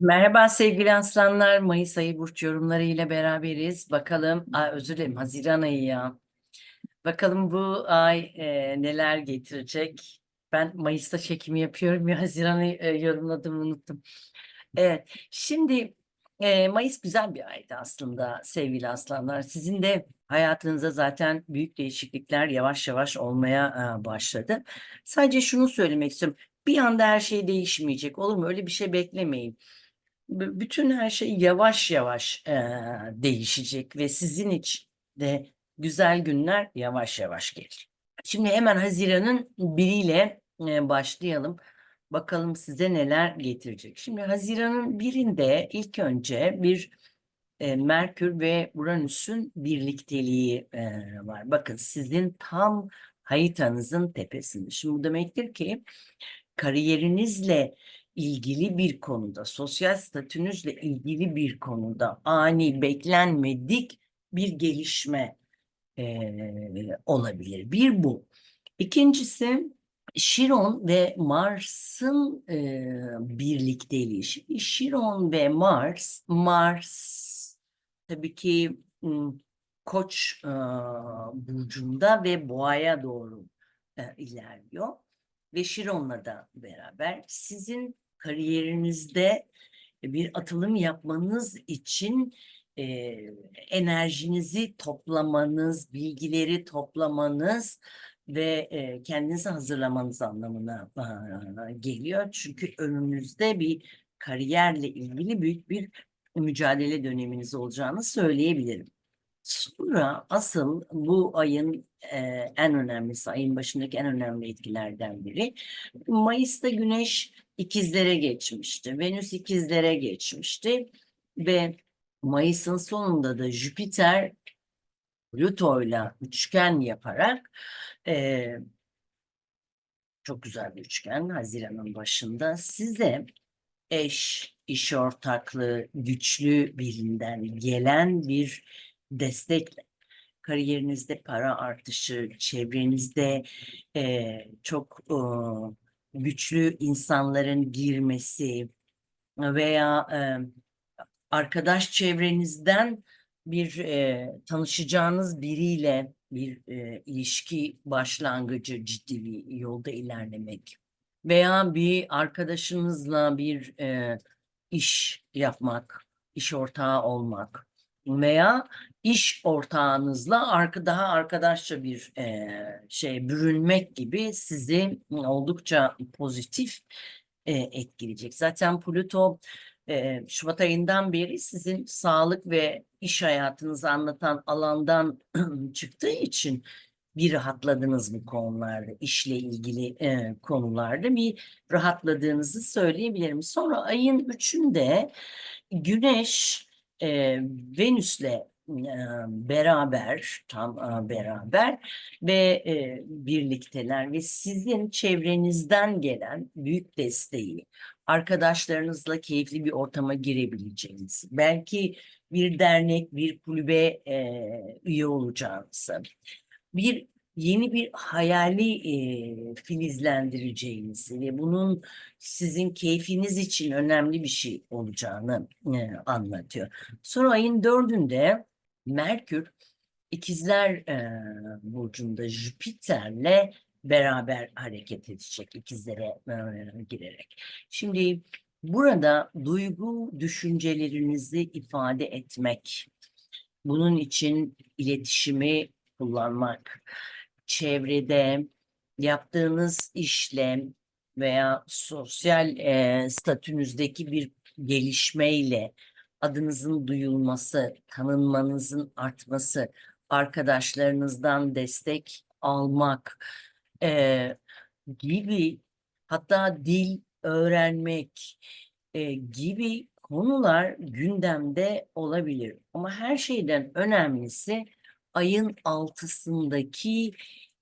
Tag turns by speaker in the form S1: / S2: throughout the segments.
S1: Merhaba sevgili aslanlar. Mayıs ayı burç yorumları ile beraberiz. Bakalım, Aa, özür dilerim Haziran ayı ya. Bakalım bu ay e, neler getirecek. Ben Mayıs'ta çekimi yapıyorum ya Haziran ayı e, yorumladığımı unuttum. Evet, şimdi e, Mayıs güzel bir aydı aslında sevgili aslanlar. Sizin de hayatınızda zaten büyük değişiklikler yavaş yavaş olmaya e, başladı. Sadece şunu söylemek istiyorum. Bir anda her şey değişmeyecek. Olur mu? Öyle bir şey beklemeyin bütün her şey yavaş yavaş eee, değişecek ve sizin için de güzel günler yavaş yavaş gelir. Şimdi hemen Haziran'ın biriyle eee, başlayalım. Bakalım size neler getirecek. Şimdi Haziran'ın birinde ilk önce bir e, Merkür ve Uranüs'ün birlikteliği e, var. Bakın sizin tam haritanızın tepesinde. Şimdi bu demektir ki kariyerinizle ilgili bir konuda, sosyal statünüzle ilgili bir konuda ani, beklenmedik bir gelişme eee, olabilir. Bir bu. İkincisi Şiron ve Mars'ın eee birlikteliği. Şimdi Şiron ve Mars, Mars tabii ki Koç eee, burcunda ve Boğa'ya doğru e, ilerliyor ve Şiron'la da beraber sizin kariyerinizde bir atılım yapmanız için e, enerjinizi toplamanız, bilgileri toplamanız ve e, kendinizi hazırlamanız anlamına e, geliyor. Çünkü önünüzde bir kariyerle ilgili büyük bir mücadele döneminiz olacağını söyleyebilirim. Sonra asıl bu ayın e, en önemlisi, ayın başındaki en önemli etkilerden biri. Mayıs'ta Güneş ikizlere geçmişti. Venüs ikizlere geçmişti. Ve Mayıs'ın sonunda da Jüpiter Plüto'yla üçgen yaparak e, çok güzel bir üçgen Haziran'ın başında size eş, iş ortaklığı, güçlü birinden gelen bir destekle. Kariyerinizde para artışı, çevrenizde eee, çok eee, güçlü insanların girmesi veya eee, arkadaş çevrenizden bir eee, tanışacağınız biriyle bir eee, ilişki başlangıcı ciddi bir yolda ilerlemek veya bir arkadaşınızla bir eee, iş yapmak, iş ortağı olmak veya iş ortağınızla arka daha arkadaşça bir eee, şey bürünmek gibi sizi oldukça pozitif eee, etkileyecek. Zaten Plüto eee, Şubat ayından beri sizin sağlık ve iş hayatınızı anlatan alandan çıktığı için bir rahatladınız bu konularda, işle ilgili eee, konularda bir rahatladığınızı söyleyebilirim. Sonra ayın üçünde Güneş e, Venüs'le e, beraber, tam e, beraber ve e, birlikteler ve sizin çevrenizden gelen büyük desteği, arkadaşlarınızla keyifli bir ortama girebileceğiniz, belki bir dernek, bir kulübe üye olacağınızı, bir yeni bir hayali e, filizlendireceğinizi ve bunun sizin keyfiniz için önemli bir şey olacağını e, anlatıyor. Sonra ayın dördünde Merkür İkizler e, burcunda Jüpiter'le beraber hareket edecek ikizlere e, girerek. Şimdi burada duygu düşüncelerinizi ifade etmek, bunun için iletişimi kullanmak, çevrede yaptığınız işlem veya sosyal e, statünüzdeki bir gelişmeyle adınızın duyulması, tanınmanızın artması, arkadaşlarınızdan destek almak e, gibi hatta dil öğrenmek e, gibi konular gündemde olabilir. Ama her şeyden önemlisi ayın altısındaki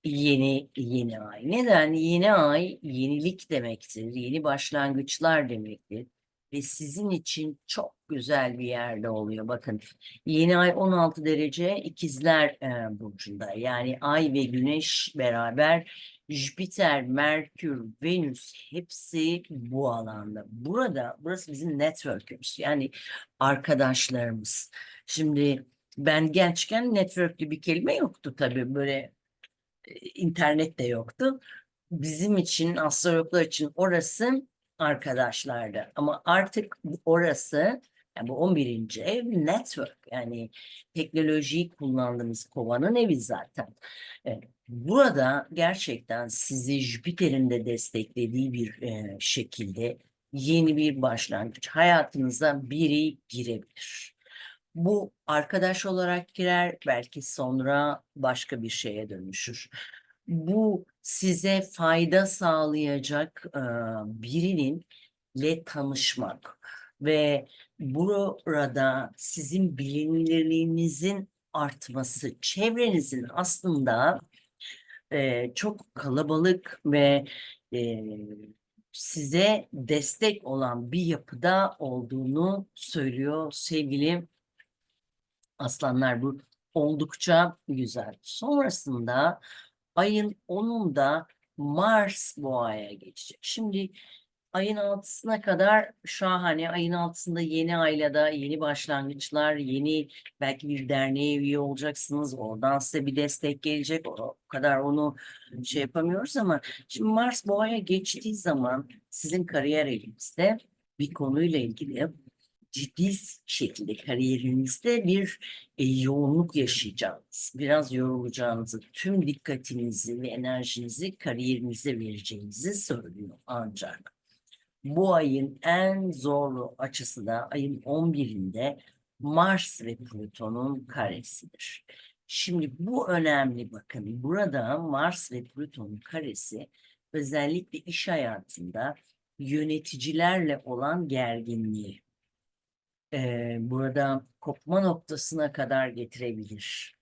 S1: yeni yeni ay. Neden? Yeni ay yenilik demektir, yeni başlangıçlar demektir. ve sizin için çok güzel bir yerde oluyor. Bakın yeni ay 16 derece ikizler e, burcunda. Yani ay ve güneş beraber Jüpiter, Merkür, Venüs hepsi bu alanda. Burada burası bizim network'ümüz. Yani arkadaşlarımız. Şimdi ben gençken network'lü bir kelime yoktu tabii böyle e, internet de yoktu. Bizim için astrologlar için orası arkadaşlardı. Ama artık orası yani bu 11. ev network yani teknolojiyi kullandığımız kovanın evi zaten. Evet, burada gerçekten sizi Jüpiter'in de desteklediği bir e, şekilde yeni bir başlangıç hayatınıza biri girebilir. Bu arkadaş olarak girer, belki sonra başka bir şeye dönüşür. Bu size fayda sağlayacak e, birinin tanışmak ve burada sizin bilinirliğinizin artması, çevrenizin aslında e, çok kalabalık ve e, size destek olan bir yapıda olduğunu söylüyor sevgili aslanlar. Bu oldukça güzel. Sonrasında ayın 10'unda Mars boğaya geçecek. Şimdi ayın 6'sına kadar şahane. Ayın 6'sında yeni ailede yeni başlangıçlar, yeni belki bir derneğe üye olacaksınız. Oradan size bir destek gelecek. O kadar onu şey yapamıyoruz ama şimdi Mars boğaya geçtiği zaman sizin kariyer elinizde bir konuyla ilgili ciddi şekilde kariyerinizde bir e, yoğunluk yaşayacağınız, biraz yorulacağınızı, tüm dikkatinizi ve enerjinizi kariyerinize vereceğinizi söylüyor ancak. Bu ayın en zorlu açısı da ayın 11'inde Mars ve Plüton'un karesidir. Şimdi bu önemli bakın. Burada Mars ve Plüton'un karesi özellikle iş hayatında yöneticilerle olan gerginliği eee, burada kopma noktasına kadar getirebilir.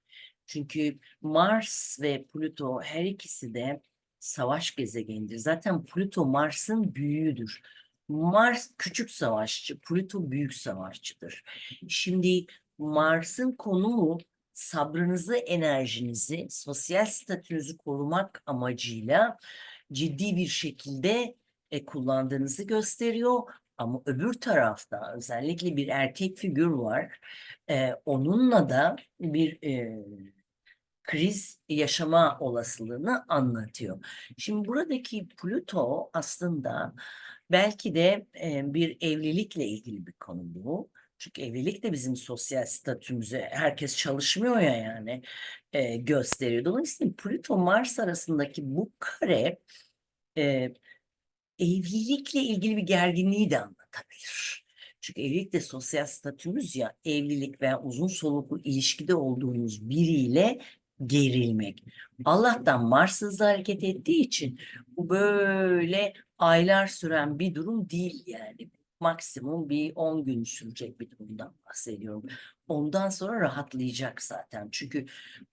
S1: Çünkü Mars ve Plüto her ikisi de savaş gezegenidir. Zaten Plüto Mars'ın büyüğüdür. Mars küçük savaşçı, Plüto büyük savaşçıdır. Şimdi Mars'ın konumu sabrınızı, enerjinizi, sosyal statünüzü korumak amacıyla ciddi bir şekilde e, kullandığınızı gösteriyor. Ama öbür tarafta özellikle bir erkek figür var. E, onunla da bir e, kriz yaşama olasılığını anlatıyor. Şimdi buradaki Plüto aslında belki de e, bir evlilikle ilgili bir konu bu. Çünkü evlilik de bizim sosyal statümüze herkes çalışmıyor ya yani e, gösteriyor. Dolayısıyla Plüto Mars arasındaki bu kare e, evlilikle ilgili bir gerginliği de anlatabilir. Çünkü evlilik de sosyal statümüz ya evlilik veya uzun soluklu ilişkide olduğunuz biriyle gerilmek. Allah'tan Mars hızlı hareket ettiği için bu böyle aylar süren bir durum değil yani. Maksimum bir 10 gün sürecek bir durumdan bahsediyorum. Ondan sonra rahatlayacak zaten. Çünkü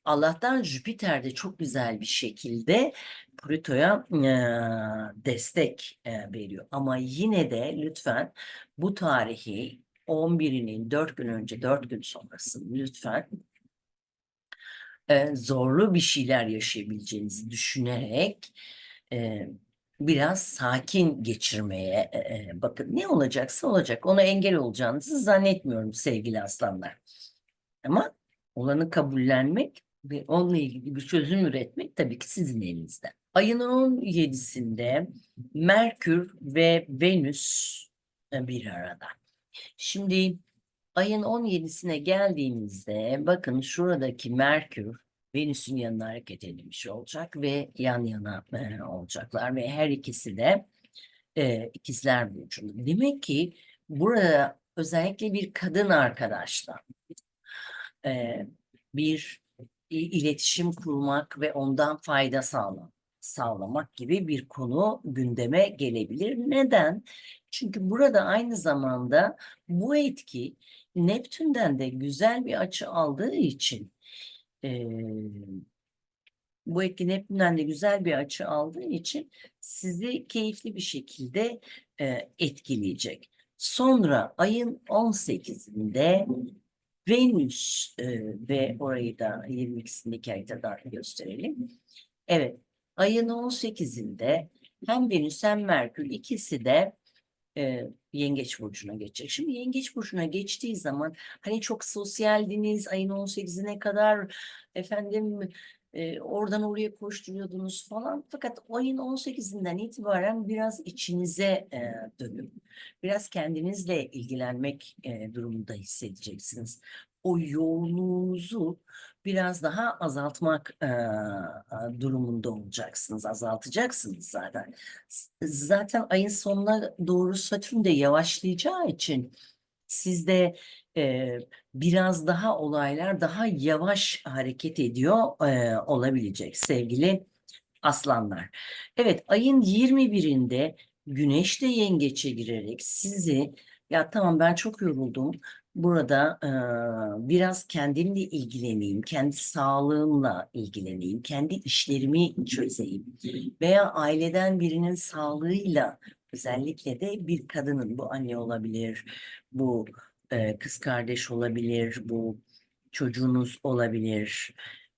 S1: Allah'tan Jüpiter de çok güzel bir şekilde Plüto'ya eee, destek eee, veriyor. Ama yine de lütfen bu tarihi 11'inin 4 gün önce 4 gün sonrası lütfen e, zorlu bir şeyler yaşayabileceğinizi düşünerek e, biraz sakin geçirmeye e, e, bakın. Ne olacaksa olacak. Ona engel olacağınızı zannetmiyorum sevgili aslanlar. Ama olanı kabullenmek ve onunla ilgili bir çözüm üretmek tabii ki sizin elinizde. Ayın 17'sinde Merkür ve Venüs e, bir arada. Şimdi ayın 17'sine geldiğimizde bakın şuradaki Merkür Venüs'ün yanına hareket etmiş olacak ve yan yana e, olacaklar ve her ikisi de e, ikizler burcunda. Demek ki burada özellikle bir kadın arkadaşla e, bir iletişim kurmak ve ondan fayda sağlamak sağlamak gibi bir konu gündeme gelebilir. Neden? Çünkü burada aynı zamanda bu etki Neptün'den de güzel bir açı aldığı için eee, bu etki Neptün'den de güzel bir açı aldığı için sizi keyifli bir şekilde eee, etkileyecek. Sonra ayın 18'inde Venüs e, ve orayı da 22'sindeki haritadan gösterelim. Evet, ayın 18'inde hem Venüs hem Merkür ikisi de e, Yengeç burcuna geçecek. Şimdi Yengeç burcuna geçtiği zaman hani çok sosyaldiniz ayın 18'ine kadar efendim e, oradan oraya koşturuyordunuz falan. Fakat ayın 18'inden itibaren biraz içinize e, dönüp biraz kendinizle ilgilenmek e, durumunda hissedeceksiniz. O yoğunluğunuzu biraz daha azaltmak e, durumunda olacaksınız. Azaltacaksınız zaten. Zaten ayın sonuna doğru Satürn de yavaşlayacağı için sizde e, biraz daha olaylar daha yavaş hareket ediyor e, olabilecek sevgili aslanlar. Evet ayın 21'inde Güneş de yengeçe girerek sizi ya tamam ben çok yoruldum. Burada e, biraz kendimle ilgileneyim, kendi sağlığımla ilgileneyim, kendi işlerimi çözeyim veya aileden birinin sağlığıyla özellikle de bir kadının bu anne olabilir, bu e, kız kardeş olabilir, bu çocuğunuz olabilir,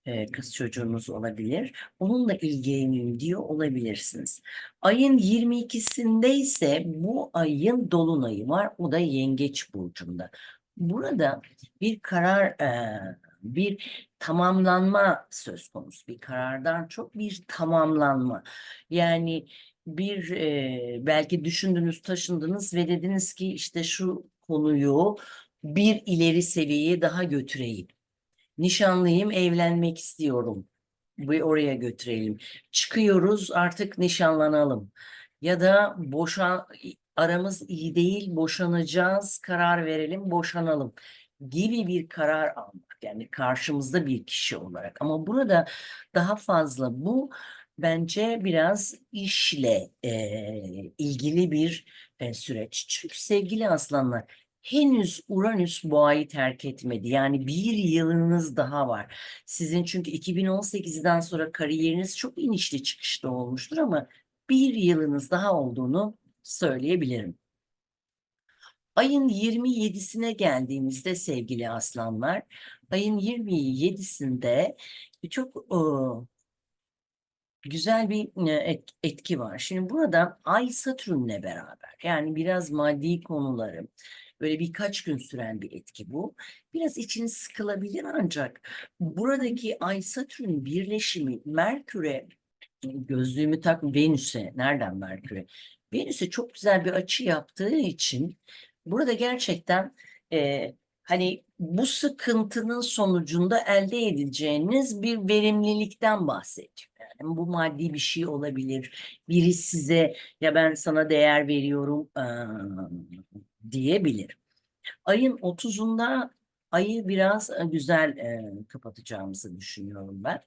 S1: e, kız çocuğunuz olabilir. Onunla ilgileneyim diyor olabilirsiniz. Ayın 22'sinde ise bu ayın dolunayı var. O da Yengeç burcunda. Burada bir karar, e, bir tamamlanma söz konusu. Bir karardan çok bir tamamlanma. Yani bir e, belki düşündünüz, taşındınız ve dediniz ki işte şu konuyu bir ileri seviyeye daha götüreyim. Nişanlıyım, evlenmek istiyorum. Bir oraya götürelim. Çıkıyoruz, artık nişanlanalım. Ya da boşan aramız iyi değil, boşanacağız, karar verelim, boşanalım gibi bir karar almak. Yani karşımızda bir kişi olarak. Ama burada daha fazla bu bence biraz işle e, ilgili bir e, süreç. Çünkü sevgili aslanlar henüz Uranüs boğayı terk etmedi. Yani bir yılınız daha var. Sizin çünkü 2018'den sonra kariyeriniz çok inişli çıkışlı olmuştur ama bir yılınız daha olduğunu söyleyebilirim. Ayın 27'sine geldiğimizde sevgili aslanlar, ayın 27'sinde çok e, güzel bir e, et- etki var. Şimdi burada Ay Satürn'le beraber yani biraz maddi konuları böyle birkaç gün süren bir etki bu. Biraz içiniz sıkılabilir ancak buradaki Ay Satürn birleşimi Merkür'e gözlüğümü tak Venüs'e nereden Merkür'e? Venüs'e çok güzel bir açı yaptığı için burada gerçekten e, hani bu sıkıntının sonucunda elde edeceğiniz bir verimlilikten bahsediyor. Yani bu maddi bir şey olabilir. Biri size ya ben sana değer veriyorum eee, diyebilir. Ayın 30'unda ayı biraz e, güzel e, kapatacağımızı düşünüyorum ben.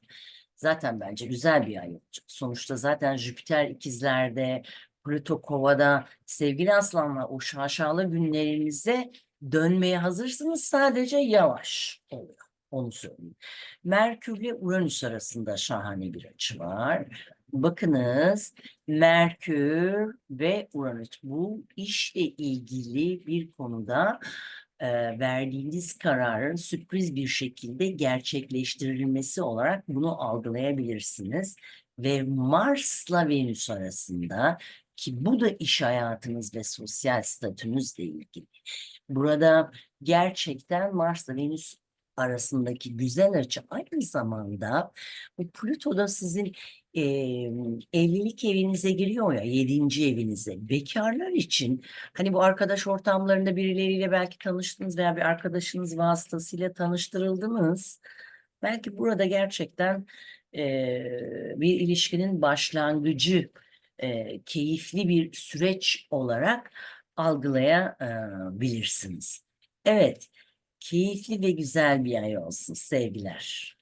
S1: Zaten bence güzel bir ay olacak. Sonuçta zaten Jüpiter ikizlerde, Plüto kovada sevgili aslanlar o şaşalı günlerinize dönmeye hazırsınız sadece yavaş oluyor. Onu söyleyeyim. Merkür ile Uranüs arasında şahane bir açı var. Bakınız Merkür ve Uranüs bu işle ilgili bir konuda e, verdiğiniz kararın sürpriz bir şekilde gerçekleştirilmesi olarak bunu algılayabilirsiniz. Ve Mars'la Venüs arasında ki bu da iş hayatınız ve sosyal statünüzle ilgili. Burada gerçekten Mars'la Venüs arasındaki güzel açı aynı zamanda bu Plüto da sizin e, evlilik evinize giriyor ya yedinci evinize. Bekarlar için hani bu arkadaş ortamlarında birileriyle belki tanıştınız veya bir arkadaşınız vasıtasıyla tanıştırıldınız. Belki burada gerçekten e, bir ilişkinin başlangıcı e, keyifli bir süreç olarak algılayabilirsiniz. Evet, keyifli ve güzel bir ay olsun sevgiler.